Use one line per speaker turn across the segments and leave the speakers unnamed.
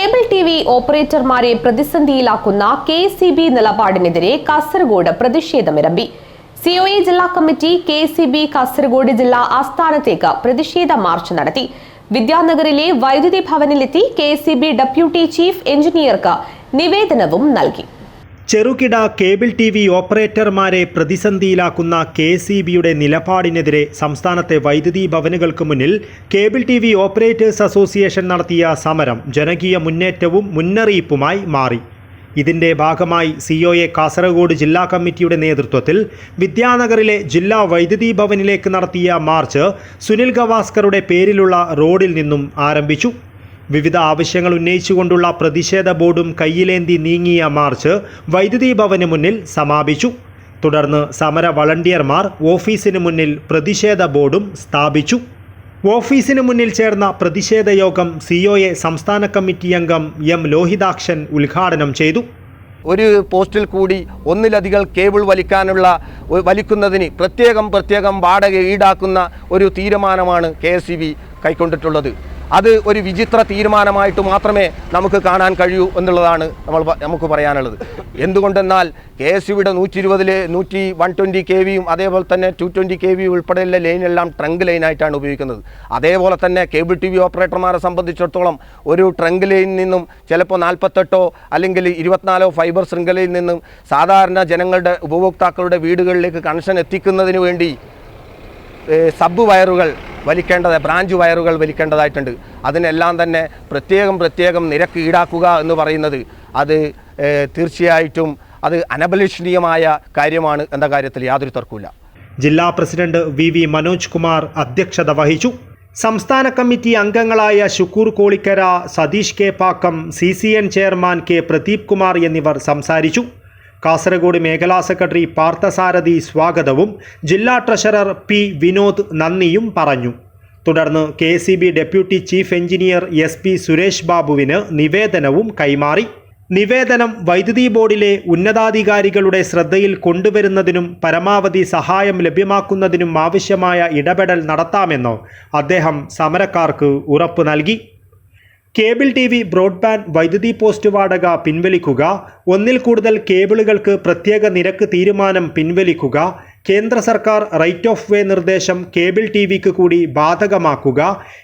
Cable T V ഓപ്പറേറ്റർമാരെ പ്രതിസന്ധിയിലാക്കുന്ന K C B നിലപാടിനെതിരെ കാസർഗോഡ് പ്രതിഷേധമിരമ്പി. എ ജില്ലാ committee K C B Kasaragod ജില്ലാ ആസ്ഥാനത്തേക്ക് പ്രതിഷേധ മാർച്ച് നടത്തി. വിദ്യാനഗറിലെ വൈദ്യുതി ഭവനിലെത്തി K C B deputy chief എഞ്ചിനീയർക്ക് നിവേദനവും നൽകി.
ചെറുകിട കേബിൾ ടി വി ഓപ്പറേറ്റർമാരെ പ്രതിസന്ധിയിലാക്കുന്ന കെ സി ബിയുടെ നിലപാടിനെതിരെ സംസ്ഥാനത്തെ വൈദ്യുതി ഭവനുകൾക്ക് മുന്നിൽ cable T V operators association നടത്തിയ സമരം ജനകീയ മുന്നേറ്റവും മുന്നറിയിപ്പുമായി മാറി. ഇതിന്റെ ഭാഗമായി സി ഒ എ കാസർഗോഡ് ജില്ലാ കമ്മിറ്റിയുടെ നേതൃത്വത്തിൽ വിദ്യാനഗറിലെ ജില്ലാ വൈദ്യുതി ഭവനിലേക്ക് നടത്തിയ മാർച്ച് സുനിൽ ഗവാസ്കറുടെ പേരിലുള്ള റോഡിൽ നിന്നും ആരംഭിച്ചു. വിവിധ ആവശ്യങ്ങൾ ഉന്നയിച്ചുകൊണ്ടുള്ള പ്രതിഷേധ ബോർഡും കയ്യിലേന്തി നീങ്ങിയ മാർച്ച് വൈദ്യുതി ഭവന് മുന്നിൽ സമാപിച്ചു. തുടർന്ന് സമര വളണ്ടിയർമാർ ഓഫീസിന് മുന്നിൽ പ്രതിഷേധ ബോർഡും സ്ഥാപിച്ചു. ഓഫീസിന് മുന്നിൽ ചേർന്ന പ്രതിഷേധ യോഗം സിഒഎ സംസ്ഥാന കമ്മിറ്റി അംഗം എം ലോഹിതാക്ഷൻ ഉദ്ഘാടനം ചെയ്തു.
ഒരു പോസ്റ്റിൽ കൂടി ഒന്നിലധികം കേബിൾ വലിക്കാനുള്ള വലിക്കുന്നതിന് പ്രത്യേകം പ്രത്യേകം വാടക ഈടാക്കുന്ന ഒരു തീരുമാനമാണ് കെ കൈക്കൊണ്ടിട്ടുള്ളത്. അത് ഒരു വിചിത്ര തീരുമാനമായിട്ട് മാത്രമേ നമുക്ക് കാണാൻ കഴിയൂ എന്നുള്ളതാണ് നമ്മൾ നമുക്ക് പറയാനുള്ളത്. എന്തുകൊണ്ടെന്നാൽ കെ എസ് യുടെ നൂറ്റി ഇരുപതിലെ നൂറ്റി വൺ ട്വന്റി കെ വിയും അതേപോലെ തന്നെ ടു ട്വന്റി കെ വി ഉൾപ്പെടെയുള്ള ലൈനെല്ലാം ട്രങ്ക് ലൈനായിട്ടാണ് ഉപയോഗിക്കുന്നത്. അതേപോലെ തന്നെ കേബിൾ ടി വി ഓപ്പറേറ്റർമാരെ സംബന്ധിച്ചിടത്തോളം ഒരു ട്രങ്ക് ലൈനിൽ നിന്നും ചിലപ്പോൾ നാൽപ്പത്തെട്ടോ അല്ലെങ്കിൽ ഇരുപത്തിനാലോ ഫൈബർ ശൃംഖലയിൽ നിന്നും സാധാരണ ജനങ്ങളുടെ ഉപഭോക്താക്കളുടെ വീടുകളിലേക്ക് കണക്ഷൻ എത്തിക്കുന്നതിന് വേണ്ടി സബ് വയറുകൾ വലിക്കേണ്ടത് ബ്രാഞ്ച് വയറുകൾ വലിക്കേണ്ടതായിട്ടുണ്ട്. അതിനെല്ലാം തന്നെ പ്രത്യേകം പ്രത്യേകം നിരക്ക് ഈടാക്കുക എന്ന് പറയുന്നത് അത് തീർച്ചയായിട്ടും അത് അനബലഷണീയമായ കാര്യമാണ് എന്ന കാര്യത്തിൽ യാതൊരു തർക്കമില്ല
ജില്ലാ president V V Manoj Kumar അധ്യക്ഷത വഹിച്ചു. സംസ്ഥാന കമ്മിറ്റി അംഗങ്ങളായ Shukkur Kolikkara Sathish K Pakkam C C N chairman K Pradeep Kumar എന്നിവർ സംസാരിച്ചു. കാസർഗോഡ് മേഖലാ സെക്രട്ടറി പാർത്ഥസാരഥി സ്വാഗതവും ജില്ലാ ട്രഷറർ പി വിനോദ് നന്ദിയും പറഞ്ഞു. തുടർന്ന് K C B deputy chief engineer S P Suresh ബാബുവിന് നിവേദനവും കൈമാറി. നിവേദനം വൈദ്യുതി ബോർഡിലെ ഉന്നതാധികാരികളുടെ ശ്രദ്ധയിൽ കൊണ്ടുവരുന്നതിനും പരമാവധി സഹായം ലഭ്യമാക്കുന്നതിനും ആവശ്യമായ ഇടപെടൽ നടത്താമെന്ന് അദ്ദേഹം സമരക്കാർക്ക് ഉറപ്പ് നൽകി. കേബിൾ ടി വി ബ്രോഡ്ബാൻഡ് വൈദ്യുതി പോസ്റ്റ് വാടക പിൻവലിക്കുക ഒന്നിൽ കൂടുതൽ കേബിളുകൾക്ക് പ്രത്യേക നിരക്ക് തീരുമാനം പിൻവലിക്കുക കേന്ദ്ര സർക്കാർ റൈറ്റ് ഓഫ് വേ നിർദ്ദേശം കേബിൾ ടി വിക്ക് കൂടി ബാധകമാക്കുക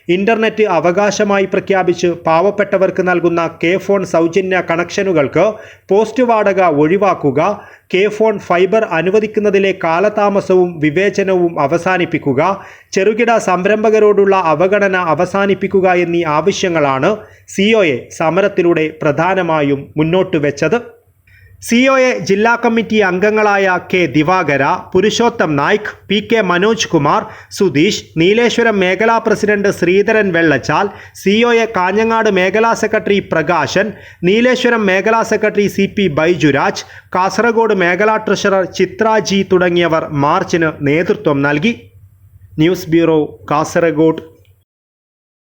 ഇന്റർനെറ്റ് അവകാശമായി പ്രഖ്യാപിച്ച് പാവപ്പെട്ടവർക്ക് നൽകുന്ന കെ ഫോൺ സൗജന്യ കണക്ഷനുകൾക്ക് പോസ്റ്റ് വാടക ഒഴിവാക്കുക കെ ഫോൺ ഫൈബർ അനുവദിക്കുന്നതിലെ കാലതാമസവും വിവേചനവും അവസാനിപ്പിക്കുക ചെറുകിട സംരംഭകരോടുള്ള അവഗണന അവസാനിപ്പിക്കുക എന്നീ ആവശ്യങ്ങളാണ് സിഒയെ സമരത്തിലൂടെ പ്രധാനമായും മുന്നോട്ട് വെച്ചത് സിഒഎ ജില്ലാ കമ്മിറ്റി അംഗങ്ങളായ K Divakara Purushotham Naik P K Manoj Kumar Sudheesh Nileshwaram മേഖലാ പ്രസിഡന്റ് ശ്രീധരൻ വെള്ളച്ചാൽ സിഒഎ കാഞ്ഞങ്ങാട് മേഖലാ സെക്രട്ടറി പ്രകാശൻ നീലേശ്വരം മേഖലാ secretary C P Baijuraj Kasaragod മേഖലാ ട്രഷറർ ചിത്രാജി തുടങ്ങിയവർ മാർച്ചിന് നേതൃത്വം നൽകി. News bureau Kasaragod.